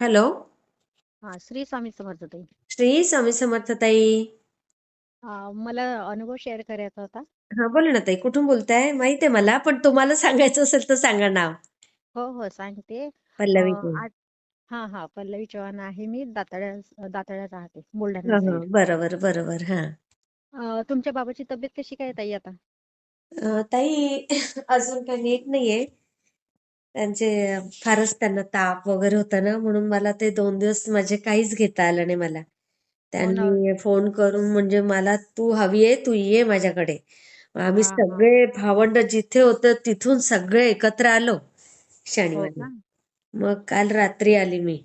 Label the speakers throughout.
Speaker 1: Hello?
Speaker 2: हा श्री स्वामी समर्थ ताई.
Speaker 1: श्री स्वामी समर्थ ताई.
Speaker 2: हा, मला अनुभव शेअर करायचा होता.
Speaker 1: हा बोला ना ताई कुठून बोलताय? माहीत आहे मला पण तुम्हाला सांगायचं असेल तर सांगा नाव.
Speaker 2: हो हो सांगते.
Speaker 1: पल्लवी
Speaker 2: अं,
Speaker 1: ताई
Speaker 2: आज हा हा पल्लवी चव्हाण आहे मी दाताळ्या दाताळ्यात राहते बुलढाणा साईड
Speaker 1: बरोबर बरोबर हा.
Speaker 2: अं, तुमच्या बाबाची तब्येत कशी काय ताई आता?
Speaker 1: अं, ताई अजून काही नीट नाहीये. त्यांचे फारच त्यांना ताप वगैरे होता ना म्हणून मला ते दोन दिवस माझे काहीच घेता आलं नाही मला.
Speaker 2: हो ना.
Speaker 1: त्यांनी फोन करून म्हणजे मला तू हवी आहे तू ये माझ्याकडे. आम्ही
Speaker 2: हा हा.
Speaker 1: सगळे भावंड जिथे होतं तिथून सगळे एकत्र आलो
Speaker 2: हो
Speaker 1: शनिवारी
Speaker 2: का
Speaker 1: मग काल रात्री आली मी.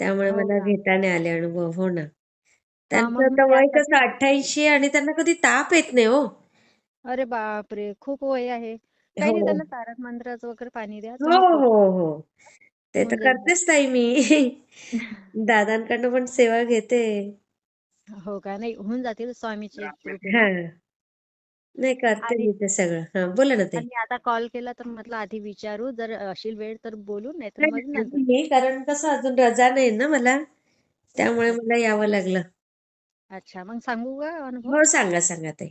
Speaker 1: त्यामुळे
Speaker 2: हो
Speaker 1: मला
Speaker 2: का?
Speaker 1: घेता नाही आले अनुभव हो ना.
Speaker 2: हा
Speaker 1: त्यांचं
Speaker 2: मग मी
Speaker 1: आता वय कसं
Speaker 2: त्यासाठी
Speaker 1: अठ्ठ्याऐंशी आणि त्यांना कधी ताप येत नाही हो.
Speaker 2: अरे बापरे! खूप वय आहे. काही नाही
Speaker 1: हो
Speaker 2: त्यांना तारक मंत्राचं वगैरे पाणी द्या
Speaker 1: हो हो हो. ते तर
Speaker 2: जाईल
Speaker 1: करतेच ताई मी. दादांकडनं पण सेवा घेते.
Speaker 2: हो का? नाही होऊन जातील स्वामीची
Speaker 1: हा. नाही करते मी ते सगळं. हा बोला ना ताई.
Speaker 2: आणि आता कॉल केला तर म्हटलं आधी विचारू जर असेल वेळ तर बोलू नाही तर
Speaker 1: नाही
Speaker 2: मग
Speaker 1: नाही,
Speaker 2: नंतर.
Speaker 1: कारण कसं अजून रजा नाही ना मला. त्यामुळे मला यावं लागलं.
Speaker 2: अच्छा मग सांगू का अनुभव?
Speaker 1: हो सांगा सांगा ताई.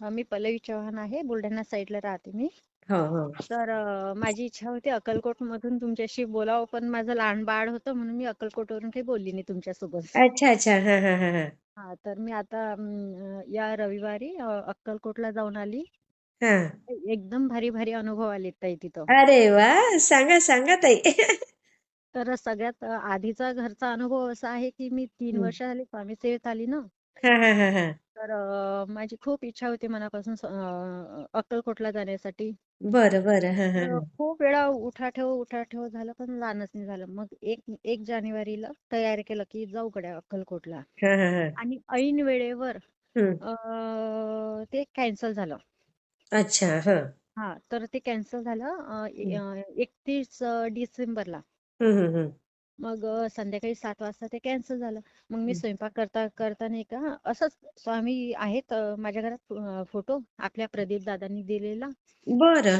Speaker 2: मी पल्लवी चव्हाण आहे बुलढाणा साईडला राहते मी.
Speaker 1: हो हो.
Speaker 2: तर माझी इच्छा होती अक्कलकोट मधून तुमच्याशी बोलावं पण माझं लहान बाळ होतं म्हणून मी अक्कलकोटवरून काही बोलली नाही तुमच्यासोबत.
Speaker 1: अच्छा अच्छा. हा हा हा हा.
Speaker 2: हा तर मी आता या रविवारी अक्कलकोटला जाऊन आली.
Speaker 1: हा.
Speaker 2: एकदम भारी भारी अनुभव आलेत ताई तिथं.
Speaker 1: अरे वा! सांगा सांगा ताई.
Speaker 2: तर सगळ्यात आधीचा घरचा अनुभव असा आहे की मी तीन. वर्ष झाली स्वामी सेवेत आली ना.
Speaker 1: हा हा हा हा.
Speaker 2: तर अं, माझी खूप इच्छा होती मनापासून स- अं, अक्कलकोटला जाण्यासाठी.
Speaker 1: बरं बरं. हा हा
Speaker 2: तर
Speaker 1: हा.
Speaker 2: खूप वेळा उठाठेव उठाठेव झालं पण जाणंच नाही झालं. मग एक एक जानेवारीला तयार केलं की जाऊ गड्या अक्कलकोटला.
Speaker 1: हा हा हा.
Speaker 2: आणि ऐन वेळेवर. अं, ते कॅन्सल झालं.
Speaker 1: अच्छा हा.
Speaker 2: हा तर ते कॅन्सल झालं एकतीस डिसेंबरला. मग संध्याकाळी सात वाजता ते कॅन्सल झालं. मग मी स्वयंपाक करता करता नाही का असंच स्वामी आहेत माझ्या घरात फोटो आपल्या प्रदीप दादांनी दिलेला.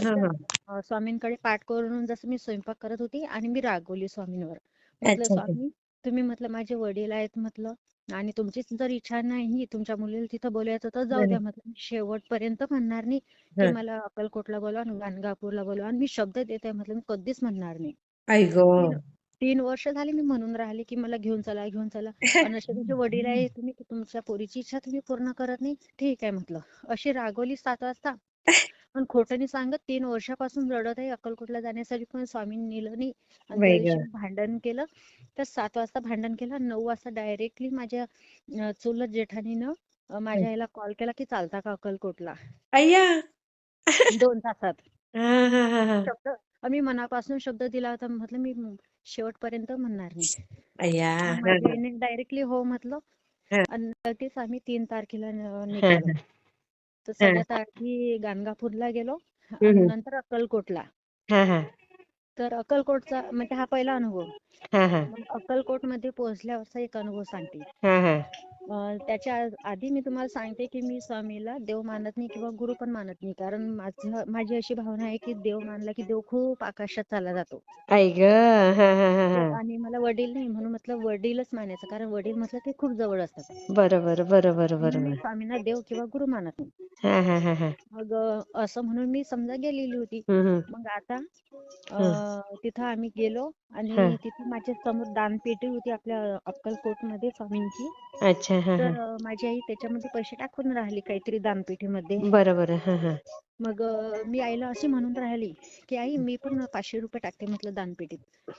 Speaker 1: बरं
Speaker 2: स्वामींकडे पाठ करून जसं मी स्वयंपाक करत होती आणि मी रागवली स्वामींवर. म्हटलं स्वामी तुम्ही म्हटलं माझे वडील आहेत म्हटलं आणि तुमचीच जर इच्छा नाही तुमच्या मुलीला तिथं बोलायचं तर जाऊ द्या म्हटलं. मी शेवटपर्यंत म्हणणार नाही. की. मला अक्कलकोटला बोलवा आणि गाणगापूरला बोलवा आणि मी शब्द देते म्हटलं मी कधीच म्हणणार नाही. तीन वर्ष झाली मी म्हणून राहिली की मला घेऊन चला घेऊन चला. आणि असे तुमचे वडील आहे तुम्ही तुमच्या पोरीची इच्छा तुम्ही पूर्ण करत नाही. ठीक आहे म्हटलं. अशी रागवली सात वाजता. पण खोटं सांगत तीन वर्षापासून रडत आहे अक्कलकोटला जाण्यासाठी पण स्वामींनी नेलं नाही. आणि मी भांडण केलं. तर सात वाजता भांडण केलं नऊ वाजता डायरेक्टली माझ्या चुलत जेठानीनं माझ्या याला कॉल केला की चालता का अक्कलकोटला? दोन तासात. शब्द आम्ही मनापासून शब्द दिला होता. म्हटलं मी शेवटपर्यंत म्हणणार नाही डायरेक्टली हो म्हटलं. आणि लगेच आम्ही तीन तारखेला निघालो. तर सगळ्यात आधी गाणगापूरला गेलो. नंतर अक्कलकोटला. तर अक्कलकोटचा म्हणजे हा पहिला अनुभव.
Speaker 1: हा हा.
Speaker 2: अक्कलकोटमध्ये पोहोचल्यावरचा एक अनुभव सांगते.
Speaker 1: हा हा.
Speaker 2: अं, त्याच्या आधी मी तुम्हाला सांगते की मी स्वामीला देव मानत नाही किंवा गुरु पण मानत नाही. कारण माझं माझी अशी भावना आहे की देव मानला की देव खूप आकाशात चालला जातो.
Speaker 1: हा हा हा हा.
Speaker 2: आणि मला वडील नाही म्हणून म्हटलं वडीलच मानायचं. कारण वडील म्हटलं ते खूप जवळ असतात.
Speaker 1: बरोबर बरोबर बरोबर.
Speaker 2: स्वामींना देव किंवा गुरु मानत नाही.
Speaker 1: हा हा हा हा.
Speaker 2: मग अ, असं म्हणून मी समजा गेलेली होती.
Speaker 1: हम्म, हम्म.
Speaker 2: मग आता
Speaker 1: हम्म.
Speaker 2: अ, तिथं आम्ही गेलो
Speaker 1: हा.
Speaker 2: आणि तिथं माझ्यासमोर दानपेटी होती आपल्या अक्कलकोटमध्ये स्वामींची.
Speaker 1: अच्छा हा हा.
Speaker 2: तर अ, माझी आई त्याच्यामध्ये पैसे टाकून राहिली काहीतरी दानपेटीमध्ये.
Speaker 1: हा हा.
Speaker 2: मग अ, मी आईला अशी म्हणून राहिली की आई मी पण पाचशे रुपये टाकते म्हटलं दानपेटीत.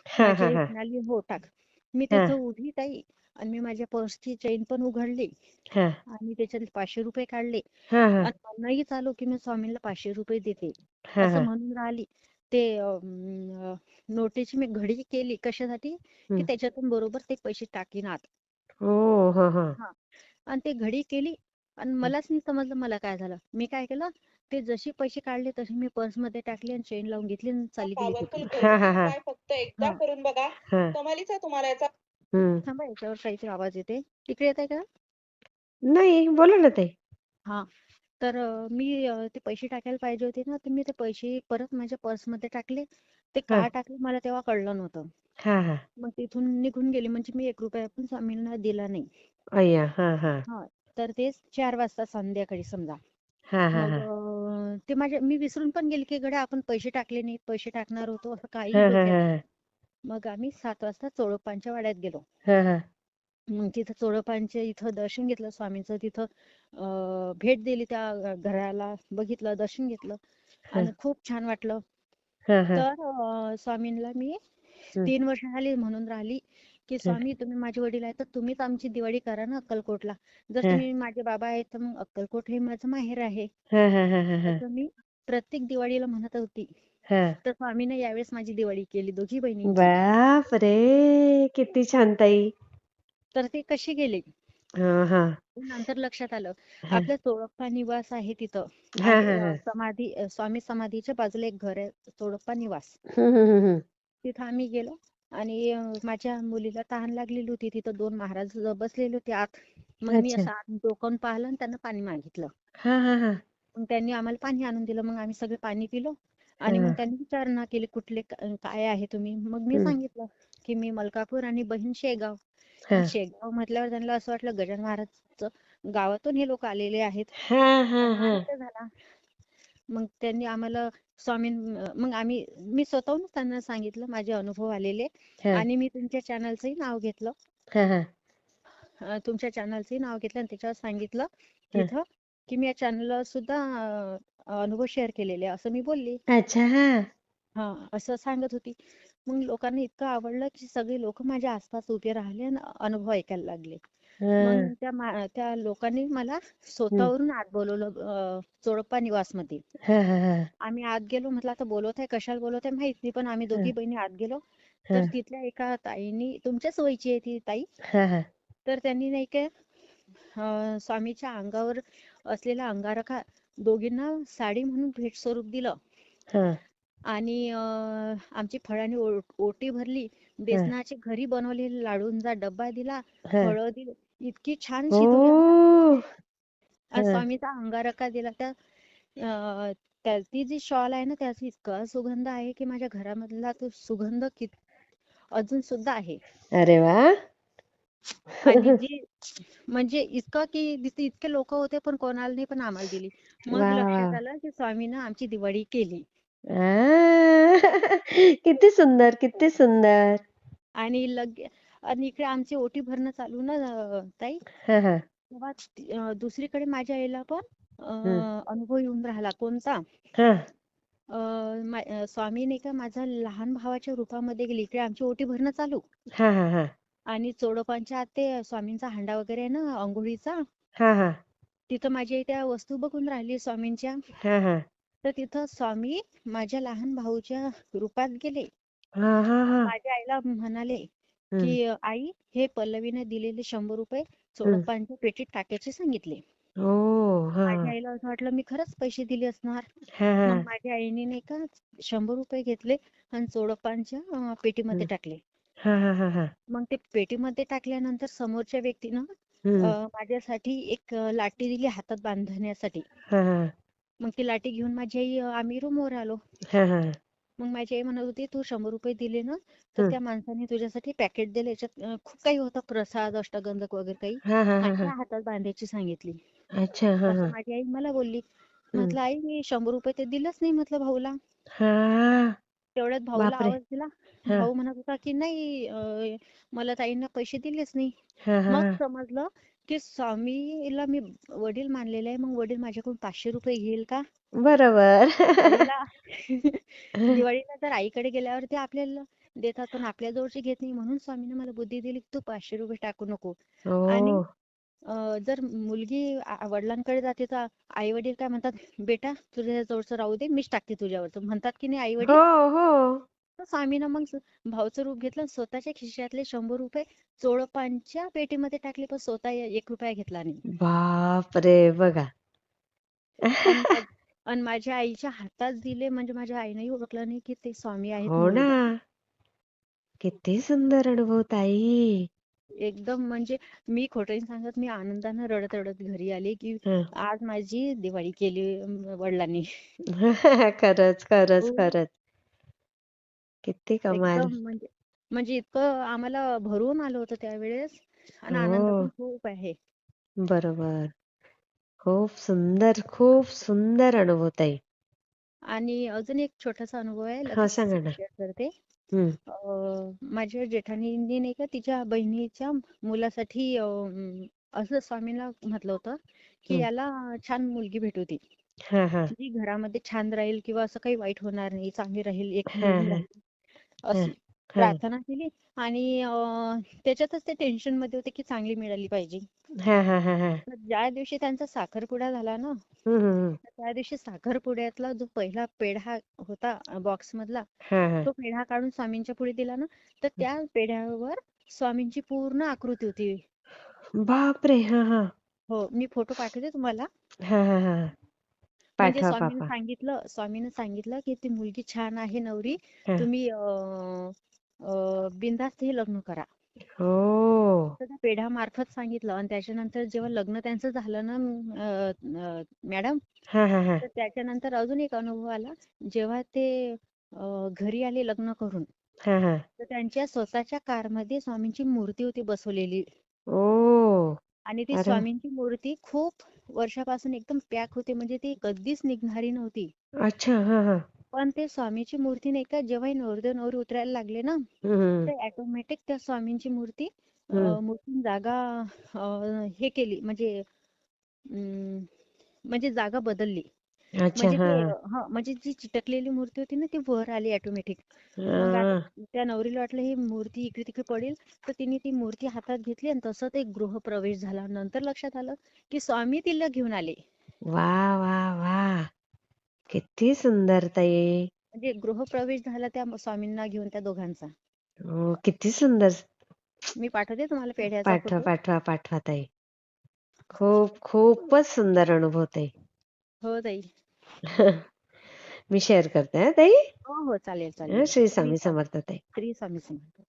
Speaker 1: हा
Speaker 2: माझी
Speaker 1: हा
Speaker 2: आई
Speaker 1: हा.
Speaker 2: म्हणाली हो टाक. मी
Speaker 1: हा.
Speaker 2: तिथं उभी ताई आणि मी माझ्या पर्सची चेन पण उघडली
Speaker 1: हा.
Speaker 2: आणि त्याच्यात पाचशे रुपये काढले.
Speaker 1: हा हा.
Speaker 2: आणि चालू की मी स्वामींना पाचशे रुपये देते.
Speaker 1: हा
Speaker 2: असं
Speaker 1: हा
Speaker 2: म्हणून राहिली. ते अं, नोटेची मी घडी केली कशासाठी? की
Speaker 1: हम्म.
Speaker 2: त्याच्यातून बरोबर ते पैसे टाकीन आत.
Speaker 1: हो हा हा.
Speaker 2: हा. आणि ते घडी केली आणि मलाच नाही समजलं मला काय झालं. मी काय केलं? ते जसे पैसे काढले तसे मी पर्समध्ये टाकले आणि चेन लावून घेतली आणि चालली गेली
Speaker 3: पॉवरफुल
Speaker 2: तिथून
Speaker 1: हा हा हा.
Speaker 3: काय फक्त एकदा
Speaker 2: हा.
Speaker 3: करून बघा.
Speaker 1: हा.
Speaker 3: कमालीचा तुम्हाला याचा
Speaker 1: हम्म.
Speaker 2: थांबा याच्यावर काहीतरी आवाज येते. तिकडे येत आहे का?
Speaker 1: नाही बोला ना ताई.
Speaker 2: हा. तर अं, मी अं, ते पैसे टाकायला पाहिजे होते ना तर मी ते पैसे परत माझ्या पर्समध्ये टाकले. ते
Speaker 1: हा.
Speaker 2: का टाकले मला तेव्हा कळलं नव्हतं.
Speaker 1: हा हा.
Speaker 2: मग तिथून निघून गेली. म्हणजे मी एक रुपया पण स्वामींना दिला नाही.
Speaker 1: अय्या हा हा.
Speaker 2: हा. तर ते चार वाजता संध्याकाळी समजा.
Speaker 1: हा हा
Speaker 2: मग
Speaker 1: हा.
Speaker 2: अं, ते माझ्या मी विसरून पण गेले की गड्या आपण पैसे टाकले नाही पैसे टाकणार होतो असं काही
Speaker 1: हा हा
Speaker 2: डोक्यात
Speaker 1: हा.
Speaker 2: मग आम्ही सात वाजता चोळपांच्या वाड्यात गेलो.
Speaker 1: हा हा.
Speaker 2: मग तिथं चोळपांच्या इथं दर्शन घेतलं स्वामींचं तिथं अं, भेट दिली त्या घराला बघितलं दर्शन घेतलं आणि खूप छान वाटलं. तर अं, स्वामींना मी. तीन वर्ष झाली म्हणून राहिली की स्वामी तुम्ही माझे वडील आहेत तर तुम्हीच आमची दिवाळी करा ना अक्कलकोटला. जर
Speaker 1: हा.
Speaker 2: तुम्ही माझे बाबा आहेत तर मग अक्कलकोट हे माझं माहेर आहे. असं मी प्रत्येक दिवाळीला म्हणत होती
Speaker 1: हा.
Speaker 2: तर स्वामीने यावेळेस माझी दिवाळी केली दोघी बहिणींची.
Speaker 1: बाप रे किती छान ताई.
Speaker 2: तर ते कशी गेले?
Speaker 1: हा हा.
Speaker 2: नंतर लक्षात आलं.
Speaker 1: हा.
Speaker 2: आपल्या चोळप्पा निवास आहे तिथं.
Speaker 1: हा,
Speaker 2: आणि,
Speaker 1: हा,
Speaker 2: अं,
Speaker 1: हा.
Speaker 2: समाधी अं, स्वामी समाधीच्या बाजूला एक घर आहे चोळप्पा निवास. तिथं आम्ही गेलो आणि अं, माझ्या मुलीला तहान लागलेली होती. तिथं दोन महाराज बसलेले होते आत. मग मी
Speaker 1: अच्छा.
Speaker 2: असं आत डोकावून पाहिलं आणि त्यांना पाणी मागितलं.
Speaker 1: हा हा हा.
Speaker 2: मग त्यांनी आम्हाला पाणी आणून दिलं. मग आम्ही सगळे पाणी पिलो. आणि मग. त्यांनी विचारणा केली कुठले काय आहे तुम्ही? मग मी. सांगितलं की मी मलकापूर आणि बहीण शेगाव. शेगाव म्हटल्यावर त्यांना असं वाटलं गजानन महाराजचं गावातून हे लोक आलेले आहेत.
Speaker 1: हा हा हा.
Speaker 2: झाला. मग त्यांनी आम्हाला स्वामी मग आम्ही मी स्वतःहून त्यांना सांगितलं माझे अनुभव आलेले. आणि मी तुमच्या चॅनलचंही नाव घेतलं. तुमच्या चॅनलचंही नाव घेतलं आणि त्याच्यावर सांगितलं तिथं की मी या चॅनलला सुद्धा अनुभव शेअर केलेले असं मी बोलली.
Speaker 1: अच्छा हा.
Speaker 2: हा असं सांगत होती. मग लोकांना इतकं आवडलं की सगळे लोक माझ्या आसपास उभे राहिले आणि अनुभव ऐकायला लागले. मग त्या मा- त्या लोकांनी मला स्वतःवरून आत बोलवलं
Speaker 1: हा हा हा.
Speaker 2: आम्ही आत गेलो म्हटलं आता बोलवत आहे कशाला बोलवत आहे माहीत नाही पण आम्ही दोघी बहिणी आत गेलो.
Speaker 1: हा.
Speaker 2: तर तिथल्या एका ताईनी तुमच्याच वयची आहे ती ताई?
Speaker 1: हा हा.
Speaker 2: तर त्यांनी नाही काय अं, स्वामीच्या अंगावर असलेला अंगारखा दोघींना साडी म्हणून भेट स्वरूप दिलं आणि आमची फळांनी ओटी भरली. बेसनाचे घरी बनवलेले लाडूंचा डब्बा दिला. फळं दिली. इतकी छान
Speaker 1: हा.
Speaker 2: स्वामीचा अंगारका दिला. त्या अं, त्या ती जी शॉल आहे ना त्याचा इतका सुगंध आहे की माझ्या घरामधला तो सुगंध कित अजून सुद्धा आहे.
Speaker 1: अरे वा.
Speaker 2: आणि जी म्हणजे इतकं की तिथे इतके लोक होते पण कोणाला नाही पण आम्हाला दिली. मग लक्षात. आलं की स्वामीनं आमची दिवाळी केली.
Speaker 1: किती सुंदर किती सुंदर.
Speaker 2: आणि लगे आणि इकडे आमची ओटी भरणं चालू ना ताई.
Speaker 1: हा हा.
Speaker 2: तेव्हा दुसरीकडे माझ्या आईला पण. अनुभव येऊन राहिला कोणता.
Speaker 1: हा.
Speaker 2: स्वामी नाही का माझा लहान भावाच्या रूपामध्ये गेली. इकडे आमची ओटी भरणं चालू. आणि चोडोपांच्या आत ते स्वामींचा हांडा वगैरे आहे ना अंघोळीचा
Speaker 1: हा हा.
Speaker 2: तिथं माझी आई त्या वस्तू बघून राहिली स्वामींच्या.
Speaker 1: हा हा.
Speaker 2: तर तिथं स्वामी माझ्या लहान भाऊच्या रूपात गेले.
Speaker 1: हा हा हा.
Speaker 2: माझ्या आईला म्हणाले
Speaker 1: हम्म.
Speaker 2: की आई हे पल्लवीने दिलेले शंभर रुपये चोडोपांच्या पेटीत टाकायचे सांगितले.
Speaker 1: ओ हा.
Speaker 2: माझ्या आईला असं वाटलं मी खरंच पैसे दिले असणार.
Speaker 1: हा हा.
Speaker 2: मग माझ्या आईने नाही का शंभर रुपये घेतले आणि चोडोपांच्या अं, पेटीमध्ये टाकले.
Speaker 1: हा हा हा हा.
Speaker 2: मग ते पेटीमध्ये टाकल्यानंतर समोरच्या व्यक्तीनं
Speaker 1: हम्म.
Speaker 2: माझ्यासाठी एक अं, लाटी दिली हातात बांधण्यासाठी.
Speaker 1: हा हा.
Speaker 2: मग ती लाटी घेऊन माझी आई अं, आम्ही रूमवर आलो.
Speaker 1: हा हा
Speaker 2: मग माझी आई म्हणत होती तू शंभर रुपये दिले ना तर. त्या माणसाने तुझ्यासाठी पॅकेट दिलं. याच्यात अं, खूप काही होतं प्रसाद अष्टगंधक वगैरे काही.
Speaker 1: हा हा हा
Speaker 2: आणि
Speaker 1: हा.
Speaker 2: त्या हातात बांधायची सांगितली.
Speaker 1: अच्छा हा
Speaker 2: असं
Speaker 1: हा.
Speaker 2: माझी आई मला बोलली. म्हटलं आई मी शंभर रुपये ते दिलंच नाही म्हटलं भाऊला.
Speaker 1: हा.
Speaker 2: तेवढ्यात भाऊला
Speaker 1: बापरे.
Speaker 2: आवाज दिला.
Speaker 1: हा.
Speaker 2: भाऊ म्हणत होता की नाही अं, मला ताईंना पैसे दिलेच नाही.
Speaker 1: हा हा.
Speaker 2: मग
Speaker 1: हा.
Speaker 2: समजलं की स्वामीला मी वडील मानलेले आहे. मग वडील माझ्याकडून पाचशे रुपये घेईल का?
Speaker 1: बरोबर.
Speaker 2: दिवाळीला. दिवाळीला जर आईकडे गेल्यावर ते आपल्याला देतात पण आपल्या जवळचे घेत नाही म्हणून स्वामीने मला बुद्धी दिली की तू पाचशे रुपये टाकू नको. आणि अं, जर मुलगी आ- वडिलांकडे जाते तर आई वडील काय म्हणतात बेटा तुझ्या जवळचं राहू दे मीच टाकते तुझ्यावरचं. म्हणतात की नाही आई
Speaker 1: हो
Speaker 2: वडील
Speaker 1: हो.
Speaker 2: तर स्वामीनं मग भाऊचं रूप घेतलं स्वतःच्या खिशातले शंभर रुपये चोळपांच्या पेटीमध्ये टाकले पण स्वतः एक रुपया घेतला नाही.
Speaker 1: बाप रे बघा
Speaker 2: आणि माझ्या आईच्या हातात दिले म्हणजे माझ्या आईनंही ओळखलं नाही की ते स्वामी आहेत
Speaker 1: हो ना. किती सुंदर अनुभव ताई.
Speaker 2: एकदम म्हणजे मी खोटं नाही सांगत मी आनंदानं रडत रडत घरी आले की
Speaker 1: हं.
Speaker 2: आज माझी दिवाळी केली अं, वडिलांनी.
Speaker 1: खरंच खरंच
Speaker 2: हो.
Speaker 1: खरंच. किती कमाल.
Speaker 2: एकदम म्हणजे म्हणजे इतकं आम्हाला भरून आलं होतं त्यावेळेस आणि आनंद
Speaker 1: हो.
Speaker 2: पण खूप आहे.
Speaker 1: बरोबर. खूप सुंदर खूप सुंदर अनुभव ताई.
Speaker 2: आणि अजून एक छोटासा अनुभव आहे
Speaker 1: हा
Speaker 2: लगेच
Speaker 1: सांगा ना.
Speaker 2: शेअर करते. अं, माझ्या जेठाणींनी नाही का तिच्या बहिणीच्या मुलासाठी अं, असं स्वामींना म्हटलं होतं की याला छान मुलगी भेटू दे.
Speaker 1: हा हा.
Speaker 2: जी घरामध्ये छान राहील किंवा असं काही वाईट होणार नाही चांगली राहील एक
Speaker 1: हा
Speaker 2: मुलगी
Speaker 1: हा.
Speaker 2: राहील.
Speaker 1: हा
Speaker 2: अशी प्रार्थना केली आणि त्याच्यातच ते टेन्शनमध्ये होते की चांगली मिळाली पाहिजे.
Speaker 1: हा हा हा हा.
Speaker 2: तर ज्या दिवशी त्यांचा साखरपुडा झाला ना त्या दिवशी साखरपुड्यातला जो पहिला पेढा होता बॉक्स मधला तो पेढा काढून स्वामींच्या पुढे दिला ना तर त्या पेढ्यावर स्वामींची पूर्ण आकृती होती.
Speaker 1: बापरे! हा हा.
Speaker 2: हो मी फोटो पाठवते तुम्हाला. म्हणजे
Speaker 1: पाठवा
Speaker 2: स्वामींनी सांगितलं स्वामीनं सांगितलं की ती मुलगी छान आहे नवरी.
Speaker 1: हा.
Speaker 2: तुम्ही अं, अं, बिनधास्त हे लग्न करा.
Speaker 1: हो.
Speaker 2: तर त्या पेढ्यामार्फत सांगितलं आणि त्याच्यानंतर जेव्हा लग्न त्यांचं झालं ना अं, अं, मॅडम
Speaker 1: हा हा हा.
Speaker 2: तर त्याच्यानंतर अजून एक अनुभव आला. जेव्हा ते अं, घरी आले लग्न करून
Speaker 1: हा हा.
Speaker 2: तर त्यांच्या स्वतःच्या कारमध्ये स्वामींची मूर्ती होती बसवलेली.
Speaker 1: ओ.
Speaker 2: आणि ती
Speaker 1: अरे
Speaker 2: स्वामींची मूर्ती खूप वर्षापासून एकदम पॅक होती म्हणजे ती कधीच निघणारी नव्हती.
Speaker 1: अच्छा हा हा.
Speaker 2: पण ते स्वामीची मूर्ती नाही का जेव्हा नवरी उतरायला लागले ना तर ऑटोमॅटिक त्या स्वामींची मूर्ती मूर्ती जागा हे केली म्हणजे म्हणजे जागा बदलली.
Speaker 1: अच्छा
Speaker 2: म्हणजे
Speaker 1: हा
Speaker 2: ते हा. म्हणजे जी चिटकलेली मूर्ती होती ना ती वर आली ऑटोमॅटिक मग आता त्या नवरीला वाटलं ही मूर्ती इकडे तिकडे पडेल तर तिने ती मूर्ती हातात घेतली आणि तसं ते गृहप्रवेश झाला. नंतर लक्षात आलं की स्वामी तिला घेऊन आले.
Speaker 1: वा वा वा. किती सुंदर ताई.
Speaker 2: म्हणजे गृहप्रवेश झाला त्या स्वामींना घेऊन त्या दोघांचा.
Speaker 1: हो किती सुंदर.
Speaker 2: मी पाठवते तुम्हाला पेढ्याचा
Speaker 1: पाठवा
Speaker 2: फोटो
Speaker 1: पाठवा पाठवा ताई. खूप खूपच सुंदर अनुभव ताई.
Speaker 2: हो ताई.
Speaker 1: मी शेअर करते हा ताई.
Speaker 2: हो हो चालेल चालेल.
Speaker 1: श्री
Speaker 2: स्वामी
Speaker 1: समर्थ ताई.
Speaker 2: श्री स्वामी समर्थ.